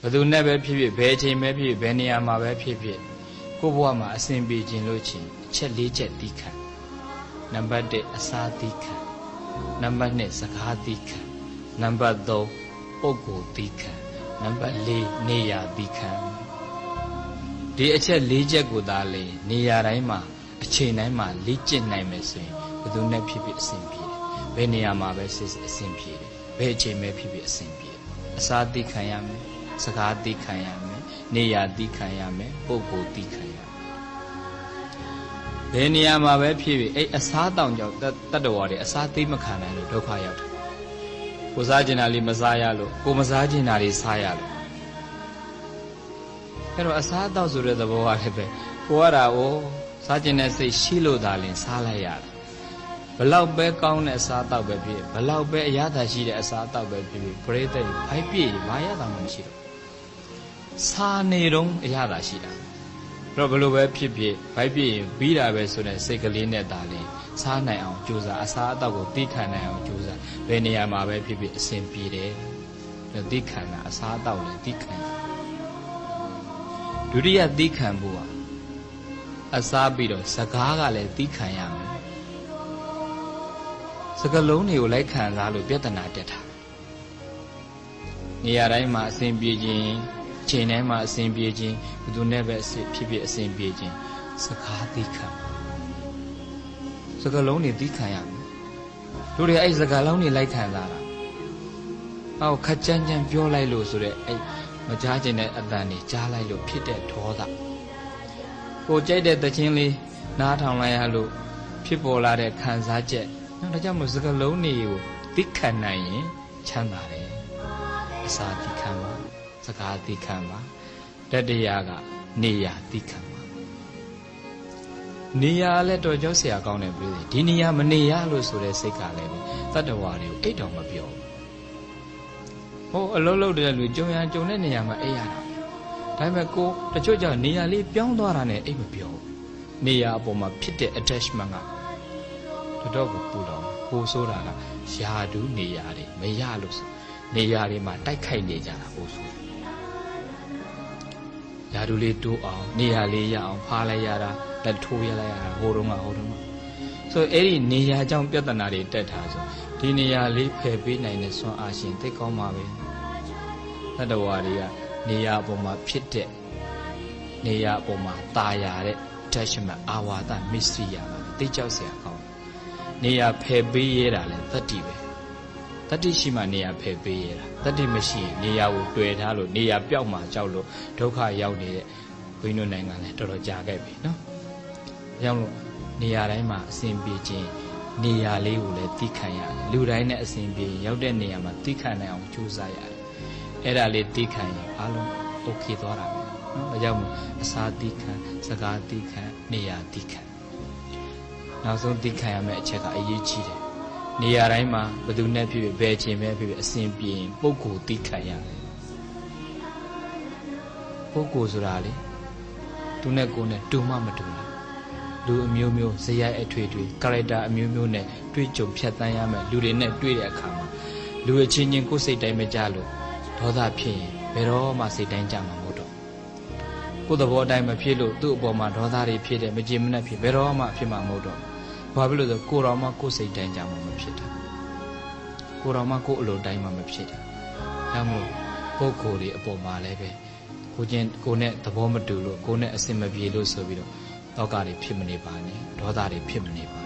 ဘယ်သူနဲ့ပဲဖြစ်ဖြစ်ဘယ်အချိန်ပဲဖြစ်ဖြစ်ဘယ်နေရာမှာပဲဖြစ်ဖြစ်ကိုယ့်ဘဝမှာအစဉ်ပြေခြင်းလို့ချင်းအချက်၄ချက်သီးခံနံပါတ်1အစာသီးခံနံပါတ်2စကားသီးခံနံပါတ်3ပုဂ္ဂိုလ်သီးခံနံပါတ်4နေရာသီးခံဒီအချက်၄ချက်ကိုသာလေနေရာတိုင်းမှာအချိန်တိုင်းမှာလေ့ကျင့်နိုင်မယ်ဆိုရင်ဘယ်သူနဲ့ဖြစ်ဖြစ်အစဉ်ပြေတယ်ဘယ်နေရာမှာပဲစစ်အစဉ်ပြေတယ်ဘယ်အချိန်ပဲဖြစ်ဖြစ်အစဉ်ပြေတယ်အစာသီးခံရမယ် စကားသီးခံရမယ်နေရာသီးခံရမယ်ပုဂ္ဂိုလ်သီးခံရမယ်ဘယ်နေရာမှာပဲဖြစ်ဖြစ်အဲ့အစားတောင်ကြောင့်တတ္တဝါတွေအစားသိမခံနိုင်လို့ဒုက္ခရောက်တယ်ကိုစားကျင်တာလေးမစားရလို့ကိုမစားကျင်တာလေးစားရလို့အဲ့တော့အစားအသောက်ဆိုတဲ့သဘောကလည်းပဲကိုရတာကိုစားကျင်တဲ့စိတ်ရှိလို့သာလင်စားလိုက်ရတယ်ဘလောက်ပဲကောင်းတဲ့အစားအသောက်ပဲဖြစ်ဘလောက်ပဲအရသာရှိတဲ့အစားအသောက်ပဲဖြစ်ဖြစ်ပရိသတ်တွေဖိုက်ပြည့်ဘာရတာမှမရှိတော့ စားနေတော့အရသာရှိတာတော့ဘလို့ပဲဖြစ်ဖြစ်ဖိုက်ပြည့်ရင်ပြီးတာပဲဆိုတဲ့စိတ်ကလေးနဲ့သာလင်စားနိုင်အောင်ကြိုးစားအစားအသောက်ကိုသိခံနိုင်အောင်ကြိုးစားဘယ်နေရာမှာပဲဖြစ်ဖြစ်အဆင်ပြေတယ်သိခံတာအစားအသောက်လည်းသိခံတာဒုတိယသိခံဖို့ဟာအစားပြီးတော့စကားကလည်းသိခံရမယ်စကလုံးတွေကိုလိုက်ခံစားလို့ပြဿနာတက်တာနေရာတိုင်းမှာအစဉ်ပြေခြင်း ချိန်တိုင်းမှာအစဉ်ပြေခြင်းဘယ်သူနဲ့ပဲအစ်ဖြစ်ဖြစ်အစဉ်ပြေခြင်းစကားသိခံစကလုံးတွေသိခံရမယ်တို့တွေအဲ့စကားလုံးတွေလိုက်ခံစားတာဟောခက်ကြမ်းကြမ်းပြောလိုက်လို့ဆိုတော့အဲ့မကြားကျင်တဲ့အတန်တွေကြားလိုက်လို့ဖြစ်တဲ့ဒေါသကိုကြိုက်တဲ့သချင်းလေးနားထောင်လိုက်ရလို့ဖြစ်ပေါ်လာတဲ့ခံစားချက်နော်ဒါကြောင့်မို့စကလုံးတွေကိုသိခံနိုင်ရင်ချမ်းသာတယ်အစာသိခံပါ စကားသိခံပါတတရာကနေရာသိခံပါနေရာလည်းတော်ကြောက်เสียကောင်းတယ်ပြည်ဒီနေရာမနေရလို့ဆိုတဲ့စိတ်ကလည်းတတ္တဝါတွေကိုအိတ်တော်မပြောဘူးဟိုအလုံးလုံးတဲ့လူကြုံရကြုံတဲ့နေရာမှာအိတ်ရတာဒါပေမဲ့ကိုတချို့ကြောင့်နေရာလေးပြောင်းသွားတာနဲ့အိတ်မပြောဘူးနေရာအပေါ်မှာဖြစ်တဲ့ attachment ကတော်တော်ကိုပူတော့ပိုဆိုးတာကယာဒူးနေရာတွေမရလို့ဆိုနေရာတွေမှာတိုက်ခိုက်နေကြတာပိုဆိုး ဓာတုလေးတိုးအောင်နေရာလေးရအောင်ဖားလိုက်ရတာလက်ထိုးရလိုက်ရတာဟိုတုန်းကဟိုတုန်းကဆိုအဲ့ဒီနေရာကြောင့်ပြဿနာတွေတက်တာဆိုဒီနေရာလေးဖယ်ပေးနိုင်တဲ့စွမ်းအားရှင်သိကောင်းပါပဲတတဝါတွေကနေရာအပေါ်မှာဖြစ်တဲ့နေရာအပေါ်မှာตาရတဲ့ attachment အာဝါဒ mystery ရပါတယ်သိကြောက်စရာကောင်းနေရာဖယ်ပေးရတာလဲသတ္တိပဲ တတ္တိရှိမှနေရာဖယ်ပေးရတာတတ္တိမရှိရင်နေရာကိုတွေ့ထားလို့နေရာပြောက်မှကြောက်လို့ဒုက္ခရောက်နေတဲ့ဘိန်းတို့နိုင်ငံလည်းတော်တော်ကြာခဲ့ပြီနော်။ကြောင့်လို့နေရာတိုင်းမှာအစဉ်ပြေခြင်းနေရာလေးကိုလည်းသိခံရတယ်လူတိုင်းနဲ့အစဉ်ပြေရောက်တဲ့နေရာမှာသိခံနိုင်အောင်ကြိုးစားရတယ်အဲ့ဒါလေးသိခံရင်အားလုံး okay သွားတာပဲနော်ဒါကြောင့်မို့အစာသိခံစကားသိခံနေရာသိခံနောက်ဆုံးသိခံရမယ့်အချက်ကအရေးကြီးတယ် နေရာတိုင်းမှာဘယ်သူနဲ့ဖြစ်ဖြစ်ဘယ်အချိန်ပဲဖြစ်ဖြစ်အစဉ်ပြေရင်ပုံကိုသိခံရတယ်ပုံကိုဆိုတာလေသူနဲ့ကိုယ်နဲ့တူမှမတူဘူးလူအမျိုးမျိုးဇယိုက်အထွေထွေ character အမျိုးမျိုးနဲ့တွေ့ကြုံဖြတ်သန်းရမယ်လူတွေနဲ့တွေ့တဲ့အခါမှာလူအချင်းချင်းကိုယ်စိတ်တိုင်းမကြလို့ဒေါသဖြစ်ရင်ဘယ်တော့မှစိတ်တိုင်းကြမှာမဟုတ်တော့ကိုယ်သဘောတိုင်းမဖြစ်လို့သူ့အပေါ်မှာဒေါသတွေဖြစ်တယ်မကြည်မနှက်ဖြစ်ဘယ်တော့မှဖြစ်မှာမဟုတ်တော့ ဘာဖြစ်လို့လဲဆိုကိုယ်တော်မှကိုယ်စိတ်တိုင်းကြမှာမဖြစ်တာကိုယ်တော်မှကိုယ်အလိုတိုင်းမှမဖြစ်တာဒါမှမဟုတ်ပုဂ္ဂိုလ်တွေအပေါ်မှာလည်းပဲကိုချင်းကိုနဲ့သဘောမတူလို့ကိုနဲ့အဆင်မပြေလို့ဆိုပြီးတော့တောကတွေဖြစ်မနေပါနဲ့ဒေါသတွေဖြစ်မနေပါ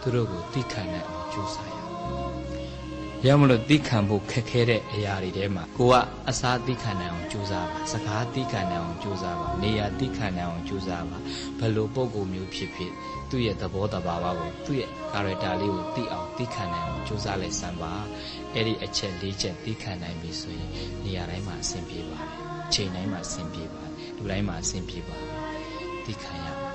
သူတို့ကိုသိခံနိုင်အောင်ကြိုးစားရ ရမလို့သိခံဖို့ခက်ခဲတဲ့အရာတွေထဲမှာကိုကအစားသိခံနိုင်အောင်ကြိုးစားပါစကားသိခံနိုင်အောင်ကြိုးစားပါနေရာသိခံနိုင်အောင်ကြိုးစားပါဘယ်လိုပုံကိုမျိုးဖြစ်ဖြစ်သူ့ရဲ့သဘောတဘာဝကိုသူ့ရဲ့ character လေးကိုသိအောင်သိခံနိုင်အောင်ကြိုးစားလဲစမ်းပါအဲ့ဒီအချက်လေးချက်သိခံနိုင်ပြီဆိုရင်နေရာတိုင်းမှာအဆင်ပြေပါတယ်ချိန်တိုင်းမှာအဆင်ပြေပါတယ်လူတိုင်းမှာအဆင်ပြေပါတယ်သိခံရ